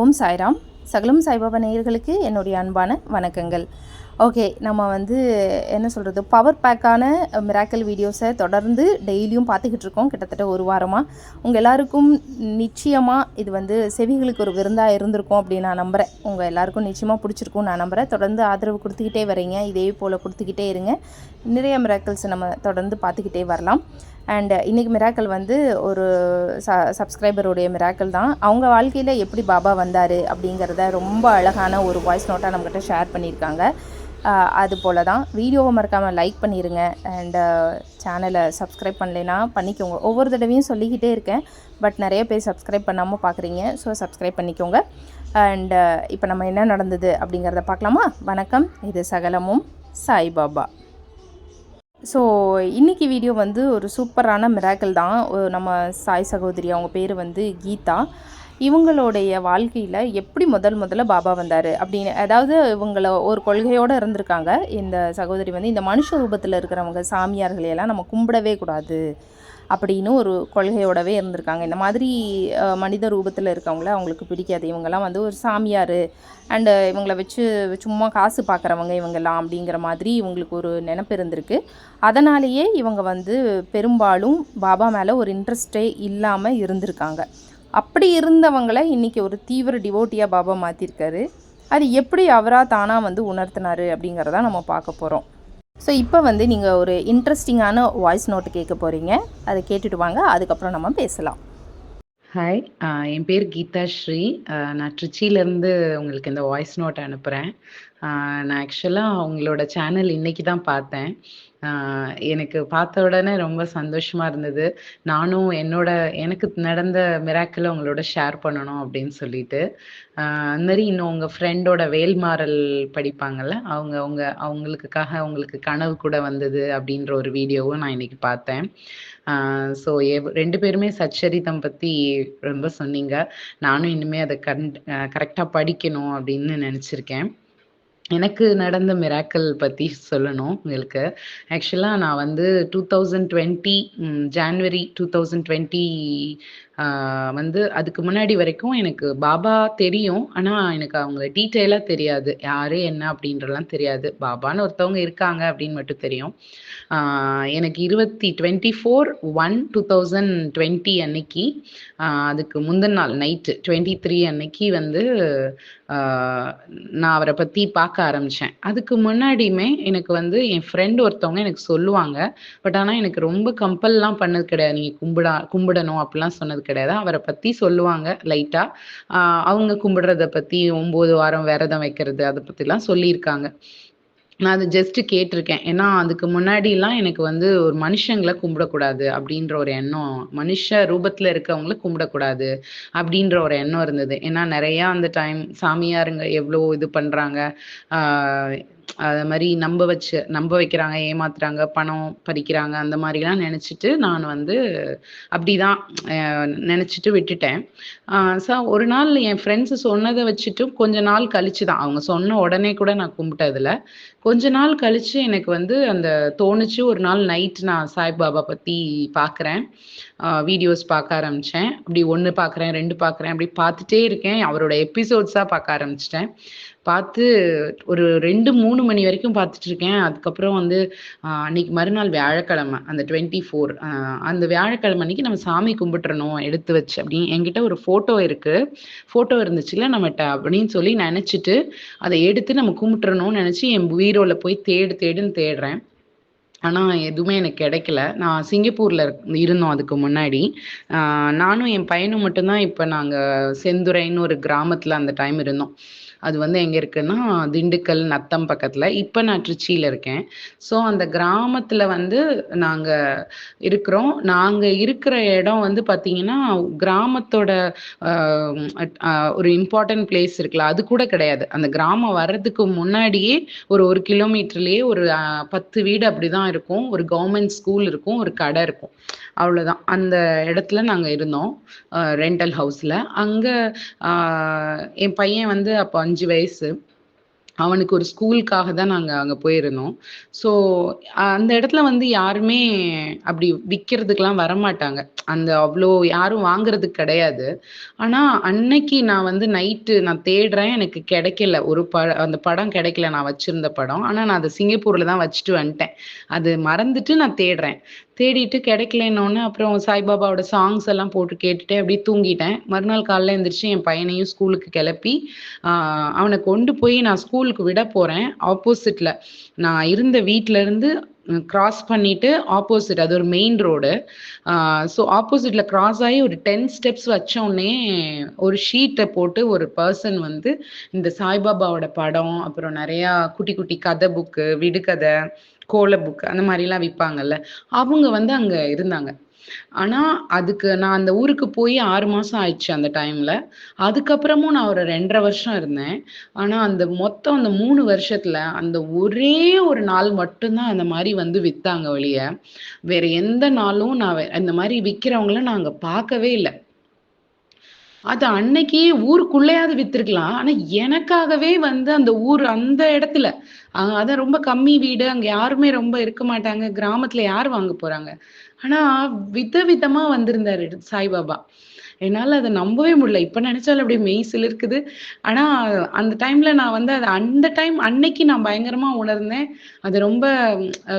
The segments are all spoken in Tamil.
ஓம் சாய்ராம். சகலம் சாய்பாபா நேயர்களுக்கு என்னுடைய அன்பான வணக்கங்கள். ஓகே நம்ம வந்து என்ன சொல்கிறது பவர் பேக்கான மிராக்கல் வீடியோஸை தொடர்ந்து டெய்லியும் பார்த்துக்கிட்டு இருக்கோம். கிட்டத்தட்ட ஒரு வாரமாக உங்கள் எல்லாருக்கும் நிச்சயமாக இது வந்து செவிகளுக்கு ஒரு விருந்தாக இருந்திருக்கும் அப்படின்னு நான் நம்புகிறேன் உங்கள் எல்லாருக்கும் நிச்சயமாக பிடிச்சிருக்கும் நான் நம்புகிறேன் தொடர்ந்து ஆதரவு கொடுத்துக்கிட்டே வரீங்க. இதே போல் கொடுத்துக்கிட்டே இருங்க. நிறைய மிராக்கல்ஸ் நம்ம தொடர்ந்து பார்த்துக்கிட்டே வரலாம். அண்ட் இன்றைக்கி மிராக்கல் வந்து ஒரு ச சப்ஸ்கிரைபருடைய மிராக்கல் தான். அவங்க வாழ்க்கையில் எப்படி பாபா வந்தார் அப்படிங்கிறத ரொம்ப அழகான ஒரு வாய்ஸ் நோட்டாக நம்மக்கிட்ட ஷேர் பண்ணியிருக்காங்க. அது போல தான் வீடியோவை மறக்காமல் லைக் பண்ணிடுங்க uh, அண்டு சேனலை சப்ஸ்கிரைப் பண்ணலைன்னா பண்ணிக்கோங்க. ஒவ்வொரு தடவையும் சொல்லிக்கிட்டே இருக்கேன். பட் நிறைய பேர் சப்ஸ்கிரைப் பண்ணாமல் பார்க்குறீங்க ஸோ சப்ஸ்கிரைப் பண்ணிக்கோங்க. அண்டு uh, இப்போ நம்ம என்ன நடந்தது அப்படிங்கிறத பார்க்கலாமா? வணக்கம். இது சகலமும். சாய்பாபா. ஸோ இன்றைக்கி வீடியோ வந்து ஒரு சூப்பரான மிராக்கிள் தான். நம்ம சாய் சகோதரி அவங்க பேர் வந்து கீதா. இவங்களுடைய வாழ்க்கையில் எப்படி முதல் முதல்ல பாபா வந்தார் அப்படின்னு அதாவது இவங்கள ஒரு கொள்கையோடு இருந்திருக்காங்க. இந்த சகோதரி வந்து இந்த மனுஷ ரூபத்தில் இருக்கிறவங்க சாமியார்களையெல்லாம் நம்ம கும்பிடவே கூடாது அப்படின்னு ஒரு கொள்கையோடவே இருந்திருக்காங்க. இந்த மாதிரி மனித ரூபத்தில் இருக்கவங்கள அவங்களுக்கு பிடிக்காது. இவங்கெல்லாம் வந்து ஒரு சாமியார். அண்டு இவங்களை வச்சு சும்மா காசு பார்க்குறவங்க இவங்கெல்லாம் அப்படிங்கிற மாதிரி இவங்களுக்கு ஒரு நினப்பு இருந்திருக்கு. அதனாலேயே இவங்க வந்து பெரும்பாலும் பாபா மேலே ஒரு இன்ட்ரெஸ்டே இல்லாமல் இருந்திருக்காங்க. அப்படி இருந்தவங்கள இன்றைக்கி ஒரு தீவிர டிவோட்டியாக பாபா மாற்றிருக்காரு அது எப்படி அவராக தானாக வந்து உணர்த்தினாரு அப்படிங்கிறத நம்ம பார்க்க போகிறோம் ஸோ இப்போ வந்து நீங்கள் ஒரு இன்ட்ரெஸ்டிங்கான வாய்ஸ் நோட்டு கேட்க போகிறீங்க அதை கேட்டுட்டு வாங்க. அதுக்கப்புறம் நம்ம பேசலாம். ஹாய் என் பேர் கீதா ஸ்ரீ. நான் ட்ரிச்சிலேருந்து உங்களுக்கு இந்த வாய்ஸ் நோட் அனுப்புகிறேன் நான் ஆக்சுவலாக உங்களோட சேனல் இன்னைக்கு தான் பார்த்தேன். எனக்கு பார்த்த உடனே ரொம்ப சந்தோஷமாக இருந்தது. நானும் என்னோட எனக்கு நடந்த மிராக்கில் உங்களோட ஷேர் பண்ணணும் அப்படின்னு சொல்லிட்டு. அந்த மாதிரி இன்னும் உங்கள் ஃப்ரெண்டோட வேல்மாறல் படிப்பாங்கல்ல அவங்க அவங்க அவங்களுக்காக அவங்களுக்கு கனவு கூட வந்தது அப்படின்ற ஒரு வீடியோவும் நான் இன்னைக்கு பார்த்தேன். ஸோ ரெண்டு பேருமே சச்சரிதம் பற்றி ரொம்ப சொன்னீங்க. நானும் இனிமே அதை கண் கரெக்டாக படிக்கணும் அப்படின்னு நினச்சிருக்கேன். எனக்கு நடந்த மிராக்கல் பற்றி சொல்லணும் உங்களுக்கு ஆக்சுவலாக நான் வந்து two thousand twenty January two thousand twenty வந்து அதுக்கு முன்னாடி வரைக்கும் எனக்கு பாபா தெரியும். ஆனால் எனக்கு அவங்கள டீட்டெயிலாக தெரியாது. யாரு என்ன அப்படின்றலாம் தெரியாது. பாபான்னு ஒருத்தவங்க இருக்காங்க அப்படின்னு மட்டும் தெரியும். எனக்கு இருபத்தி twenty four one two thousand twenty அன்னைக்கு அதுக்கு முந்தின நாள் நைட்டு டுவெண்ட்டி த்ரீ அன்னைக்கு வந்து நான் அவரை பற்றி பார்க்க ஆரம்பித்தேன் அதுக்கு முன்னாடியுமே எனக்கு வந்து என் ஃப்ரெண்ட் ஒருத்தவங்க எனக்கு சொல்லுவாங்க. பட் ஆனால் எனக்கு ரொம்ப கம்பல்லாம் பண்ணது கிடையாது. நீங்கள் கும்பிடா கும்பிடணும் அப்படிலாம் சொன்னது கிடையாது. அவரை பற்றி சொல்லுவாங்க லைட்டாக அவங்க கும்பிடுறத பற்றி ஒம்பது வாரம் விரதம் வைக்கிறது அதை பற்றிலாம் சொல்லியிருக்காங்க. நான் அது ஜஸ்ட் கேட்டிருக்கேன். ஏன்னா அதுக்கு முன்னாடிலாம் எனக்கு வந்து ஒரு மனுஷங்களை கும்பிடக்கூடாது அப்படின்ற ஒரு எண்ணம் மனுஷ ரூபத்துல இருக்கவங்கள கும்பிடக்கூடாது அப்படின்ற ஒரு எண்ணம் இருந்தது. ஏன்னா நிறையா அந்த டைம் சாமியாருங்க எவ்வளோ இது பண்றாங்க. ஆஹ் அது மாதிரி நம்ப வச்சு நம்ப வைக்கிறாங்க ஏமாத்துறாங்க பணம் பறிக்கிறாங்க அந்த மாதிரிலாம் நினச்சிட்டு நான் வந்து அப்படிதான் நினச்சிட்டு விட்டுட்டேன். ஸோ ஒரு நாள் என் ஃப்ரெண்ட்ஸ் சொன்னதை வச்சுட்டு கொஞ்ச நாள் கழிச்சு தான் அவங்க சொன்ன உடனே கூட நான் கும்பிட்டதில்ல. கொஞ்ச நாள் கழிச்சு எனக்கு வந்து அந்த தோணுச்சு ஒரு நாள் நைட் நான் சாய்பாபா பற்றி பார்க்குறேன் வீடியோஸ் பார்க்க ஆரம்பித்தேன் அப்படி ஒன்று பார்க்குறேன் ரெண்டு பார்க்குறேன் அப்படி பார்த்துட்டே இருக்கேன். அவரோட எபிசோட்ஸாக பார்க்க ஆரம்பிச்சிட்டேன். பார்த்து ஒரு ரெண்டு மூணு மூணு மணி வரைக்கும் பார்த்துட்டு இருக்கேன் அதுக்கப்புறம் வந்து அன்னைக்கு மறுநாள் வியாழக்கிழமை அந்த டுவெண்ட்டி ஃபோர் அந்த வியாழக்கிழமை அன்னைக்கு நம்ம சாமி கும்பிட்டுறணும் எடுத்து வச்சு அப்படின்னு. என்கிட்ட ஒரு ஃபோட்டோ இருக்கு. ஃபோட்டோ இருந்துச்சுல நம்மகிட்ட அப்படின்னு சொல்லி நினச்சிட்டு அதை எடுத்து நம்ம கும்பிட்டுறணும்னு நினச்சி என் வீரோவில் போய் தேடு தேடுன்னு தேடுறேன். ஆனால் எதுவுமே எனக்கு கிடைக்கல. நான் சிங்கப்பூரில் இருந்தோம் அதுக்கு முன்னாடி. நானும் என் பையனும் மட்டும்தான் இப்போ நாங்கள் செந்துறைன்னு ஒரு கிராமத்தில் அந்த டைம் இருந்தோம். அது வந்து எங்கே இருக்குன்னா திண்டுக்கல் நத்தம் பக்கத்தில். இப்போ நான் ட்ரிச்சியில் இருக்கேன். ஸோ அந்த கிராமத்தில் வந்து நாங்கள் இருக்கிறோம். நாங்கள் இருக்கிற இடம் வந்து பார்த்தீங்கன்னா கிராமத்தோட ஒரு இம்பார்ட்டன்ட் பிளேஸ் இருக்குல்ல அது கூட கிடையாது. அந்த கிராமம் வர்றதுக்கு முன்னாடியே ஒரு ஒரு கிலோமீட்டர்லேயே ஒரு பத்து வீடு அப்படிதான் இருக்கும். ஒரு கவர்மெண்ட் ஸ்கூல் இருக்கும் ஒரு கடை இருக்கும். அவ்வளோதான் அந்த இடத்துல நாங்கள் இருந்தோம் ரெண்டல் ஹவுஸில் அங்கே என் பையன் வந்து அப்போ அஞ்சு வயசு அவனுக்கு ஒரு ஸ்கூலுக்காக தான் நாங்கள் அங்கே போயிருந்தோம். ஸோ அந்த இடத்துல வந்து யாருமே அப்படி விற்கிறதுக்கெலாம் வரமாட்டாங்க. அந்த அவ்வளோ யாரும் வாங்குறதுக்கு கிடையாது. ஆனால் அன்னைக்கு நான் வந்து நைட்டு நான் தேடுறேன். எனக்கு கிடைக்கல. ஒரு ப அந்த படம் கிடைக்கல நான் வச்சுருந்த படம். ஆனால் நான் அதை சிங்கப்பூரில் தான் வச்சுட்டு வந்துட்டேன். அது மறந்துட்டு நான் தேடுறேன். தேடிட்டு கிடைக்கலன்னோனே அப்புறம் சாய்பாபாவோட சாங்ஸ் எல்லாம் போட்டு கேட்டுட்டு அப்படியே தூங்கிட்டேன். மறுநாள் காலைல எழுந்திரிச்சு என் பையனையும் ஸ்கூலுக்கு கிளப்பி, அவனை கொண்டு போய் நான் ஸ்கூலுக்கு விட போறேன். ஆப்போசிட்ல நான் இருந்த வீட்ல இருந்து கிராஸ் பண்ணிட்டு ஆப்போசிட் அது ஒரு மெயின் ரோடு. ஸோ ஆப்போசிட்ல கிராஸ் ஆகி ஒரு 10 ஸ்டெப்ஸ் வச்சோடனே ஒரு ஷீட்டை போட்டு ஒரு பர்சன் வந்து இந்த சாய்பாபாவோட படம், அப்புறம் நிறையா குட்டி குட்டி கதை புக்கு, விடுகதை, கோல புக் அந்த மாதிரிலாம் விற்பாங்கல்ல அவங்க வந்து அங்க இருந்தாங்க. ஆனா அதுக்கு நான் அந்த ஊருக்கு போய் ஆறு மாசம் ஆயிடுச்சு அந்த டைம்ல. அதுக்கப்புறமும் நான் ஒரு 2 1/2 வருஷம் இருந்தேன். ஆனா அந்த மொத்தம் அந்த மூணு வருஷத்துல அந்த ஒரே ஒரு நாள் மட்டும்தான் அந்த மாதிரி வந்து வித்தாங்க வெளிய வேற எந்த நாளும் நான் இந்த மாதிரி விக்கிறவங்கள நான் அங்க பார்க்கவே இல்லை அது அன்னைக்கு ஊருக்குள்ளேயாவது வித்திருக்கலாம். ஆனா எனக்காகவே வந்து அந்த ஊர் அந்த இடத்துல, அதான் ரொம்ப கம்மி வீடு. அங்க யாருமே ரொம்ப இருக்க மாட்டாங்க. கிராமத்துல யார் வாங்க போறாங்க? ஆனா வித விதமா வந்திருந்தாரு சாய்பாபா. என்னால அதை நம்பவே முடியல. இப்ப நினச்சாலும் அப்படியே மெய் சிலிருக்குது ஆனா அந்த டைம்ல நான் வந்து அது அந்த டைம் அன்னைக்கு நான் பயங்கரமா உணர்ந்தேன். அது ரொம்ப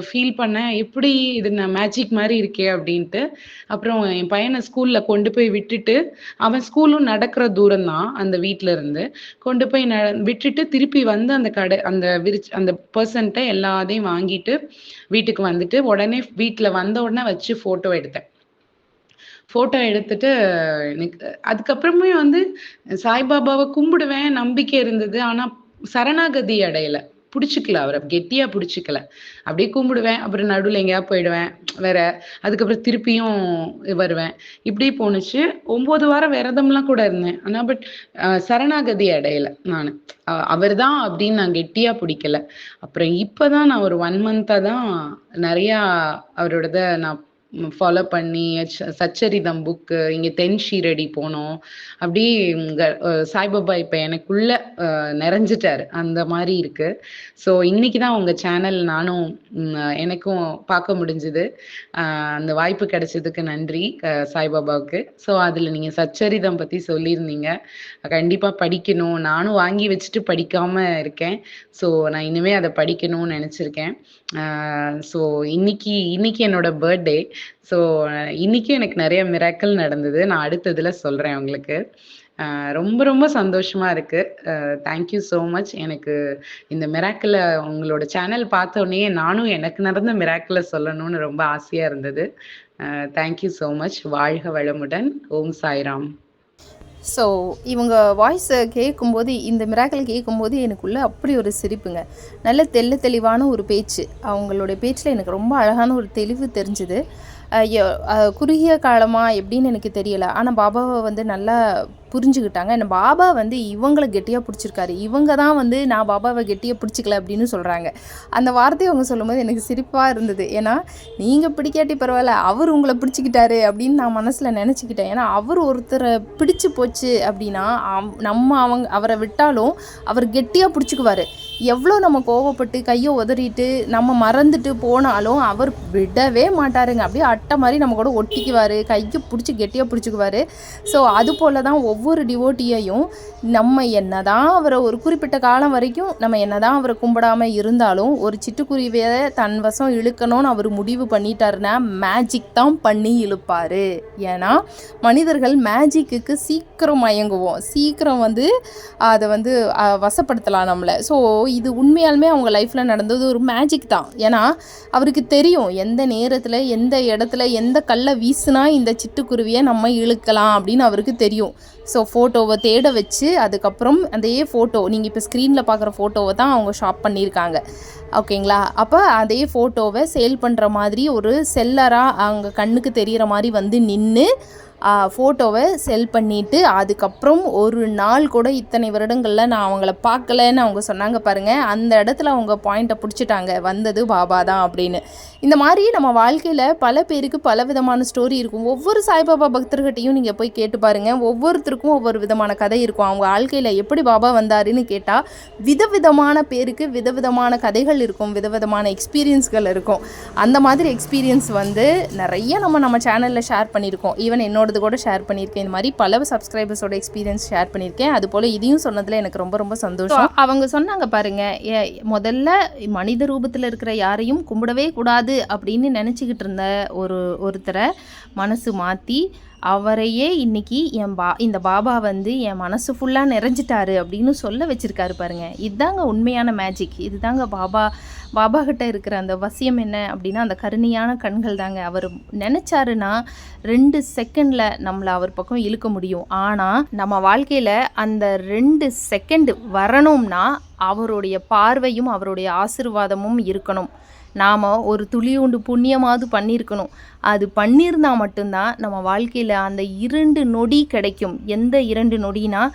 ஃபீல் பண்ணேன். எப்படி இது நான் மேஜிக் மாதிரி இருக்கே அப்படின்ட்டு. அப்புறம் என் பையனை ஸ்கூல்ல கொண்டு போய் விட்டுட்டு, அவன் ஸ்கூலும் நடக்கிற தூரம் தான் அந்த வீட்ல இருந்து. கொண்டு போய் ந விட்டுட்டு திருப்பி வந்து அந்த கடை அந்த விரிச் அந்த பர்சன்ட்ட எல்லாத்தையும் வாங்கிட்டு வீட்டுக்கு வந்துட்டு, உடனே வீட்டில் வந்த உடனே வச்சு ஃபோட்டோ எடுத்தேன். ஃபோட்டோ எடுத்துட்டு எனக்கு அதுக்கப்புறமே வந்து சாய்பாபாவை கும்பிடுவேன். நம்பிக்கை இருந்தது. ஆனால் சரணாகதி அடையல. பிடிச்சிக்கல அவரை கெட்டியா பிடிச்சிக்கல அப்படியே கும்பிடுவேன். அப்புறம் நடுவில் எங்கேயா போயிடுவேன். வேற அதுக்கப்புறம் திருப்பியும் வருவேன். இப்படி போணுச்சு. ஒம்பது வாரம் விரதம்லாம் கூட இருந்தேன். ஆனால் பட் சரணாகதி அடையல நான் அவர் தான் அப்படின்னு நான் கெட்டியா பிடிக்கல. அப்புறம் இப்போ தான் நான் ஒரு ஒன் மந்தா தான் நிறையா அவரோடத நான் ஃபாலோ பண்ணி சச்சரிதம் புக்கு, இங்கே தென் ஷீரடி போனோம். அப்படி சாய்பாபா இப்போ எனக்குள்ள அ நிறைஞ்சுட்டாரு. அந்த மாதிரி இருக்கு. ஸோ இன்னைக்கு தான் உங்கள் சேனல் நானும் எனக்கும் பார்க்க முடிஞ்சுது அந்த வாய்ப்பு கிடைச்சதுக்கு நன்றி சாய்பாபாவுக்கு. ஸோ அதில் நீங்கள் சச்சரிதம் பற்றி சொல்லியிருந்தீங்க. கண்டிப்பாக படிக்கணும். நானும் வாங்கி வச்சுட்டு படிக்காமல் இருக்கேன். ஸோ நான் இனிமேல் அதை படிக்கணும்னு நினச்சிருக்கேன் ஸோ இன்னைக்கு இன்னைக்கு என்னோட பர்த்டே. ஸோ இன்னைக்கும் எனக்கு நிறைய மிராக்கள் நடந்தது. நான் அடுத்ததில் சொல்கிறேன் சொல்றேன் உங்களுக்கு. ரொம்ப ரொம்ப சந்தோஷமா இருக்கு. Thank you thank you so much. எனக்கு இந்த மிராக்கில் உங்களோட சேனல் பார்த்தோனயே நானும் எனக்கு நடந்த மிராக்கில் சொல்லணும்னு ரொம்ப ஆசையா இருந்தது. Thank you thank you so much. வாழ்க வளமுடன். ஓம் சாய்ராம். ஸோ இவங்க வாய்ஸை கேட்கும்போது, இந்த மிராக்கல் கேட்கும்போது எனக்குள்ளே அப்படி ஒரு சிரிப்புங்க. நல்ல தெள்ள தெளிவான ஒரு பேச்சு. அவங்களுடைய பேச்சில் எனக்கு ரொம்ப அழகான ஒரு தெளிவு தெரிஞ்சுது. குறுகிய காலமாக எப்படின்னு எனக்கு தெரியலை. ஆனால் பாபாவை வந்து நல்லா புரிஞ்சுக்கிட்டாங்க. என்ன பாபா வந்து இவங்கள கெட்டியாக பிடிச்சிருக்காரு இவங்க தான் வந்து நான் பாபாவை கெட்டியாக பிடிச்சிக்கல அப்படின்னு சொல்கிறாங்க அந்த வார்த்தையை அவங்க சொல்லும்போது எனக்கு சிரிப்பாக இருந்தது. ஏன்னா, நீங்கள் பிடிக்காட்டி பரவாயில்ல அவர் உங்களை பிடிச்சிக்கிட்டாரு அப்படின்னு நான் மனசில் நினச்சிக்கிட்டேன் ஏன்னா, அவர் ஒருத்தரை பிடிச்சி போச்சு அப்படின்னா, நம்ம அவங்க அவரை விட்டாலும் அவர் கெட்டியாக பிடிச்சிக்குவார் எவ்வளோ நம்ம கோவப்பட்டு கையை உதறிட்டு, நம்ம மறந்துட்டு போனாலும் அவர் விடவே மாட்டாருங்க. அப்படியே அட்டை மாதிரி நம்ம கூட ஒட்டிக்குவார் கையை பிடிச்சி கெட்டியாக பிடிச்சிக்குவார் ஸோ அது போல தான் ஒவ்வொரு ஒவ்வொரு டிவோட்டியையும் நம்ம என்னதான் அவரை ஒரு குறிப்பிட்ட காலம் வரைக்கும் நம்ம என்னதான் அவரை கும்பிடாம இருந்தாலும், ஒரு சிட்டுக்குருவியை தன் வசம் இழுக்கணும்னு அவர் முடிவு பண்ணிட்டாருன்னா, மேஜிக் தான் பண்ணி இழுப்பார் ஏன்னா, மனிதர்கள் மேஜிக்குக்கு சீக்கிரம் மயங்குவோம். சீக்கிரம் வந்து அதை வந்து வசப்படுத்தலாம் நம்மளை ஸோ இது உண்மையாலுமே அவங்க லைஃப்பில் நடந்தது ஒரு மேஜிக் தான். ஏன்னா, அவருக்கு தெரியும் எந்த நேரத்தில் எந்த இடத்துல, எந்த கல்லை வீசுனா இந்த சிட்டுக்குருவியை நம்ம இழுக்கலாம் அப்படின்னு அவருக்கு தெரியும். ஸோ ஃபோட்டோவை தேட வச்சு, அதுக்கப்புறம் அதே ஃபோட்டோ நீங்கள் இப்போ ஸ்க்ரீனில் பார்க்குற ஃபோட்டோவை தான் அவங்க ஷாப் பண்ணியிருக்காங்க. ஓகேங்களா? அப்போ அதே ஃபோட்டோவை சேல் பண்ணுற மாதிரி ஒரு செல்லராக அவங்க கண்ணுக்கு தெரிகிற மாதிரி வந்து நின்று ஃபோட்டோவை செல் பண்ணிவிட்டு அதுக்கப்புறம் ஒரு நாள் கூட இத்தனை வருடங்களில் நான் அவங்கள பார்க்கலன்னு அவங்க சொன்னாங்க பாருங்கள் அந்த இடத்துல அவங்க பாயிண்ட்டை பிடிச்சிட்டாங்க. வந்தது பாபா தான் அப்படின்னு. இந்த மாதிரி நம்ம வாழ்க்கையில் பல பேருக்கு பல விதமான ஸ்டோரி இருக்கும். ஒவ்வொரு சாய்பாபா பக்தர்கிட்டையும் நீங்கள் போய் கேட்டு பாருங்கள் ஒவ்வொருத்தருக்கும் ஒவ்வொரு விதமான கதை இருக்கும். அவங்க வாழ்க்கையில் எப்படி பாபா வந்தாருன்னு கேட்டால் விதவிதமான பேருக்கு விதவிதமான கதைகள் இருக்கும் விதவிதமான எக்ஸ்பீரியன்ஸ்கள் இருக்கும். அந்த மாதிரி எக்ஸ்பீரியன்ஸ் வந்து நிறைய நம்ம நம்ம சேனலில் ஷேர் பண்ணியிருக்கோம். ஈவன் என்னோடது கூட ஷேர் பண்ணியிருக்கேன். இந்த மாதிரி பல சப்ஸ்கிரைபர்ஸோட எக்ஸ்பீரியன்ஸ் ஷேர் பண்ணியிருக்கேன். அது போல் இதையும் சொன்னதில் எனக்கு ரொம்ப ரொம்ப சந்தோஷம். அவங்க சொன்னாங்க பாருங்கள் ஏ- முதல்ல மனித ரூபத்தில் இருக்கிற யாரையும் கும்பிடவே கூடாது அப்படின்னு நினச்சிக்கிட்டு இருந்த ஒரு ஒருத்தரை மனசு மாற்றி அவரையே இன்னைக்கு என் பா இந்த பாபா வந்து என் மனசு ஃபுல்லாக நிறைஞ்சிட்டாரு அப்படின்னு சொல்ல வச்சுருக்காரு பாருங்கள் இதுதாங்க உண்மையான மேஜிக் இதுதாங்க பாபா பாபா கிட்ட இருக்கிற அந்த வசியம் என்ன அப்படின்னா அந்த கருணையான கண்கள் தாங்க அவர் நினச்சாருன்னா ரெண்டு செகண்டில் நம்மளை அவர் பக்கம் இழுக்க முடியும். ஆனால் நம்ம வாழ்க்கையில் அந்த ரெண்டு செகண்டு வரணும்னா அவருடைய பார்வையும் அவருடைய ஆசிர்வாதமும் இருக்கணும். நாம் ஒரு துளியுண்டு புண்ணியமாவது பண்ணியிருக்கணும். அது பண்ணியிருந்தால் மட்டும்தான் நம்ம வாழ்க்கையில் அந்த இரண்டு நொடி கிடைக்கும். எந்த இரண்டு நொடினா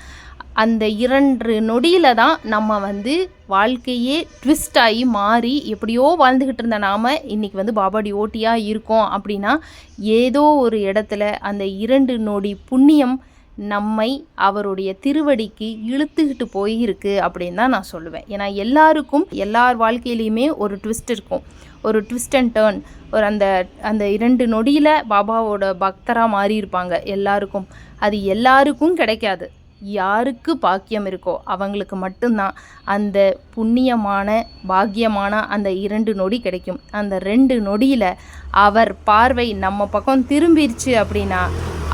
அந்த இரண்டு நொடியில் தான் நம்ம வந்து வாழ்க்கையே ட்விஸ்ட் ஆகி மாறி எப்படியோ வாழ்ந்துக்கிட்டு இருந்த நாம் இன்றைக்கி வந்து பாபாடி ஓட்டியாக இருக்கோம் அப்படின்னா ஏதோ ஒரு இடத்துல அந்த இரண்டு நொடி புண்ணியம் நம்மை அவருடைய திருவடிக்கு இழுத்துக்கிட்டு போயிருக்கு அப்படின்னு தான் நான் சொல்லுவேன். ஏன்னா எல்லாருக்கும் எல்லார் வாழ்க்கையிலையுமே ஒரு ட்விஸ்ட் இருக்கும். ஒரு ட்விஸ்ட் அண்ட் டேர்ன் ஒரு அந்த அந்த இரண்டு நொடியில் பாபாவோட பக்தராக மாறி இருப்பாங்க எல்லாருக்கும். அது எல்லாருக்கும் கிடைக்காது. யாருக்கு பாக்கியம் இருக்கோ அவங்களுக்கு மட்டும்தான். அந்த புண்ணியமான பாக்கியமான அந்த இரண்டு நொடி கிடைக்கும். அந்த ரெண்டு நொடியில் அவர் பார்வை நம்ம பக்கம் திரும்பிருச்சு அப்படின்னா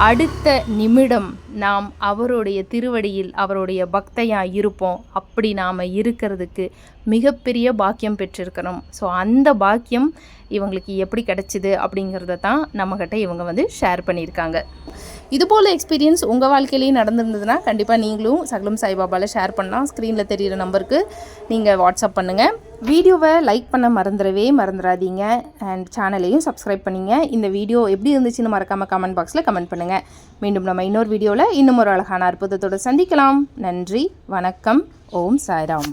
அடுத்த நிமிடம் நாம் அவருடைய திருவடியில் அவருடைய பக்தையாக இருப்போம். அப்படி நாம் இருக்கிறதுக்கு மிகப்பெரிய பாக்கியம் பெற்றிருக்கிறோம் ஸோ அந்த பாக்கியம் இவங்களுக்கு எப்படி கிடைச்சிது அப்படிங்கிறத தான் நம்மக்கிட்ட இவங்க வந்து ஷேர் பண்ணியிருக்காங்க. இதுபோல் எக்ஸ்பீரியன்ஸ் உங்கள் வாழ்க்கையிலேயே நடந்திருந்ததுன்னா கண்டிப்பாக நீங்களும் சகலம் சாய்பாபாவில் ஷேர் பண்ணலாம். ஸ்க்ரீனில் தெரிகிற நம்பருக்கு நீங்கள் வாட்ஸ்அப் பண்ணுங்கள் வீடியோவை லைக் பண்ண மறந்துடவே மறந்துடாதீங்க. அண்ட் சேனலையும் சப்ஸ்கிரைப் பண்ணிங்க. இந்த வீடியோ எப்படி இருந்துச்சுன்னு மறக்காமல் கமெண்ட் பாக்ஸில் கமெண்ட் பண்ணுங்கள் மீண்டும் நம்ம இன்னொரு வீடியோவில் இன்னும் ஒரு அழகான அற்புதத்தோடு சந்திக்கலாம். நன்றி வணக்கம். ஓம் சாய்ராம்.